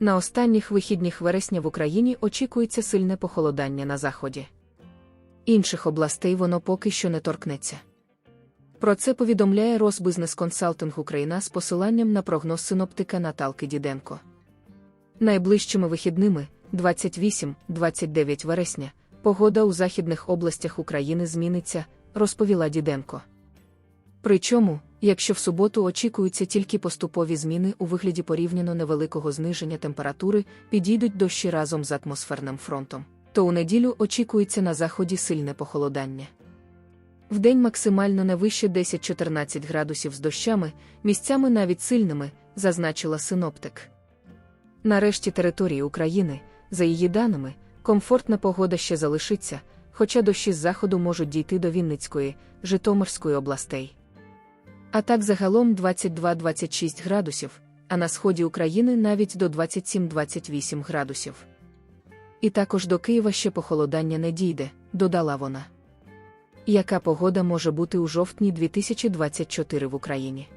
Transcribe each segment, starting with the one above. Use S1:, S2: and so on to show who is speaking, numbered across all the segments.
S1: На останніх вихідних вересня в Україні очікується сильне похолодання на заході. Інших областей воно поки що не торкнеться. Про це повідомляє Росбизнес Консалтинг Україна з посиланням на прогноз синоптика Наталки Діденко. Найближчими вихідними, 28-29 вересня, погода у західних областях України зміниться, розповіла Діденко. Причому, якщо в суботу очікуються тільки поступові зміни у вигляді порівняно невеликого зниження температури, підійдуть дощі разом з атмосферним фронтом, то у неділю очікується на заході сильне похолодання. Вдень максимально не вище 10-14 градусів з дощами, місцями навіть сильними, зазначила синоптик. Нарешті території України, за її даними, комфортна погода ще залишиться, хоча дощі з заходу можуть дійти до Вінницької, Житомирської областей. А так загалом 22-26 градусів, а на сході України навіть до 27-28 градусів. І також до Києва ще похолодання не дійде, додала вона. Яка погода може бути у жовтні 2024 в Україні?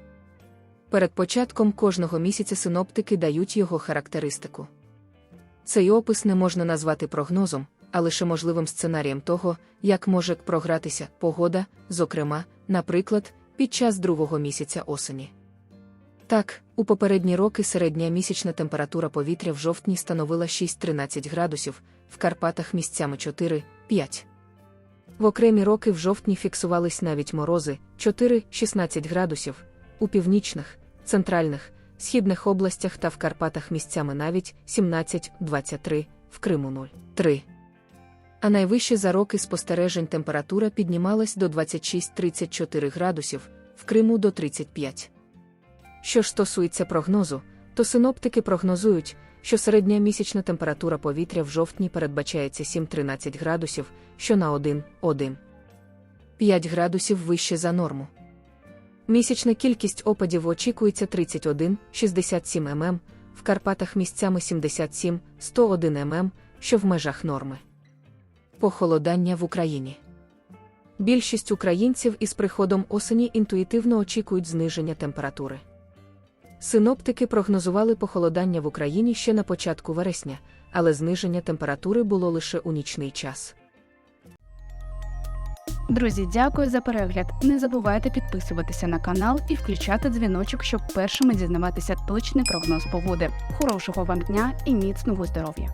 S1: Перед початком кожного місяця синоптики дають його характеристику. Цей опис не можна назвати прогнозом, а лише можливим сценарієм того, як може програтися погода, зокрема, наприклад, під час другого місяця осені. Так, у попередні роки середня місячна температура повітря в жовтні становила 6-13 градусів, в Карпатах місцями 4-5. В окремі роки в жовтні фіксувались навіть морози 4-16 градусів, у північних, центральних, східних областях та в Карпатах місцями навіть 17-23, в Криму 0-3. А найвище за роки спостережень температура піднімалась до 26-34 градусів, в Криму до 35. Що ж стосується прогнозу, то синоптики прогнозують, що середня місячна температура повітря в жовтні передбачається 7-13 градусів, що на 1-1. 5 градусів вище за норму. Місячна кількість опадів очікується 31-67 мм, в Карпатах місцями 77-101 мм, що в межах норми. Похолодання в Україні. Більшість українців із приходом осені інтуїтивно очікують зниження температури. Синоптики прогнозували похолодання в Україні ще на початку вересня, але зниження температури було лише у нічний час.
S2: Друзі, дякую за перегляд. Не забувайте підписуватися на канал і включати дзвіночок, щоб першими дізнаватися точний прогноз погоди. Хорошого вам дня і міцного здоров'я!